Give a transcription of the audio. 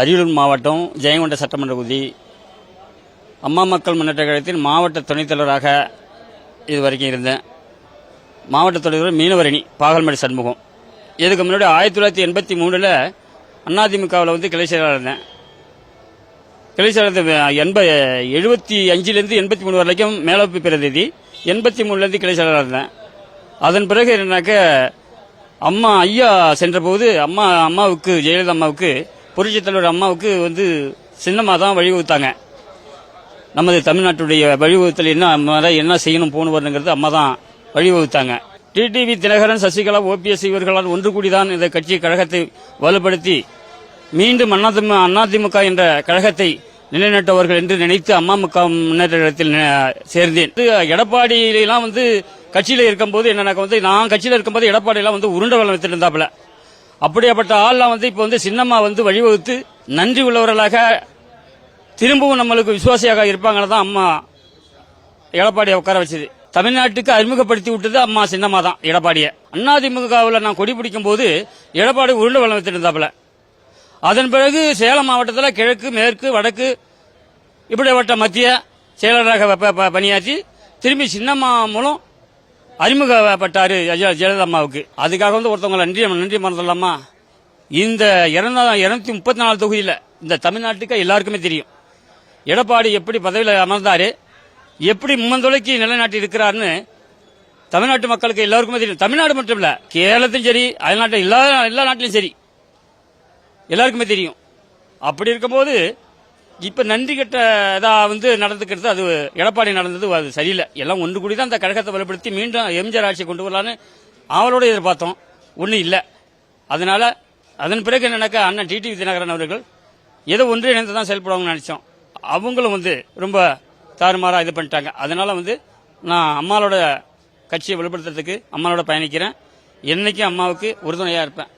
அரியலூர் மாவட்டம் ஜெயங்கொண்ட சட்டமன்ற தொகுதி. அம்மா மக்கள் முன்னேற்ற கழகத்தின் மாவட்ட துணைத்தலைவராக இதுவரைக்கும் இது வரைக்கும் இருந்தேன். மாவட்ட தலைவர் மீனவரணி பாகல்மடி சண்முகம். இதுக்கு முன்னாடி ஆயிரத்தி தொள்ளாயிரத்தி எண்பத்தி மூணில் அதிமுகவில் வந்து கிளை செயலாளர் இருந்தேன். கிளை செயலாளர் எண்ப எழுபத்தி அஞ்சுலேருந்து எண்பத்தி மூணு வரைக்கும் மேலப்பு பிரதிநிதி எண்பத்தி மூணுலேருந்து கிளை செயலாளர் இருந்தேன். அதன் பிறகு என்னன்னாக்க அம்மா ஐயா சென்றபோது அம்மா அம்மாவுக்கு ஜெயலலிதா அம்மாவுக்கு புரட்சித் தலைவர் அம்மாவுக்கு வந்து சின்னம்மா தான் வழிவகுத்தாங்க. நமது தமிழ்நாட்டுடைய வழிவகுத்தல் என்ன முறை என்ன செய்யணும் போகணும் வரணுங்கிறது அம்மா தான் வழிவகுத்தாங்க. டிடிவி தினகரன் சசிகலா ஓபிஎஸ் இவர்களால் ஒன்று கூடிதான் இந்த கட்சி கழகத்தை வலுப்படுத்தி மீண்டும் அதிமுக அதிமுக என்ற கழகத்தை நிலைநாட்டுவார்கள் என்று நினைத்து அம்மாமுக முன்னேற்றத்தில் சேர்ந்தேன். இது எடப்பாடியிலாம் வந்து கட்சியில் இருக்கும்போது என்னன்னாக்க வந்து நான் கட்சியில் இருக்கும்போது எடப்பாடியெல்லாம் வந்து உருண்டை வளம் வச்சுட்டு இருந்தாப்புல அப்படியாப்பட்ட ஆள்லாம் வந்து இப்போ வந்து சின்னம்மா வந்து வழிவகுத்து நன்றி உள்ளவர்களாக திரும்பவும் நம்மளுக்கு விசுவாசியாக இருப்பாங்கன்னு தான் அம்மா எடப்பாடியை உட்கார வச்சது. தமிழ்நாட்டுக்கு அறிமுகப்படுத்தி விட்டது அம்மா சின்னம்மா தான் எடப்பாடியை. அதிமுகவில் நான் கொடி பிடிக்கும் போது எடப்பாடி உருண்டை வளம் வச்சுட்டு அதன் பிறகு சேலம் மாவட்டத்தில் கிழக்கு மேற்கு வடக்கு இப்படிப்பட்ட மத்திய செயலராக ப- ப- பணியாற்றி திரும்பி சின்னம்மா மூலம் அறிமுகப்பட்டாரு ஜெயலலிதா அம்மாவுக்கு. அதுக்காக வந்து ஒருத்தவங்க நன்றி நன்றி மறந்துடலாமா? இந்த இருநூத்தி முப்பத்தி நாலு தொகுதியில் இந்த தமிழ்நாட்டுக்கு எல்லாருக்குமே தெரியும். எடப்பாடி எப்படி பதவியில் அமர்ந்தாரு எப்படி மும்மந்தொலைக்கு நிலைநாட்டி இருக்கிறாருன்னு தமிழ்நாட்டு மக்களுக்கு எல்லாருக்குமே தெரியும். தமிழ்நாடு மட்டும் இல்லை கேரளத்திலும் சரி அயல்நாட்டில் எல்லா எல்லா நாட்டிலும் சரி எல்லாருக்குமே தெரியும். அப்படி இருக்கும்போது இப்ப நன்றி கட்ட இதா வந்து நடந்துக்கிறது அது எடப்பாடி நடந்தது அது சரியில்லை. எல்லாம் ஒன்று கூடி தான் அந்த கழகத்தை வலுப்படுத்தி மீண்டும் எம்ஜிஆர் ஆட்சியை கொண்டு வரலான்னு அவளோட எதிர்பார்த்தோம். ஒன்றும் இல்லை. அதனால அதன் பிறகு என்னன்னாக்கா அண்ணன் டிடிவி விஜயநகரன் அவர்கள் ஏதோ ஒன்று இணைந்து தான் செயல்படுவாங்கன்னு நினைச்சோம். அவங்களும் வந்து ரொம்ப தாறுமாறாக இது பண்ணிட்டாங்க. அதனால வந்து நான் அம்மாவோட கட்சியை வலுப்படுத்துறதுக்கு அம்மாவோட பயணிக்கிறேன். என்னைக்கும் அம்மாவுக்கு உறுதுணையாக இருப்பேன்.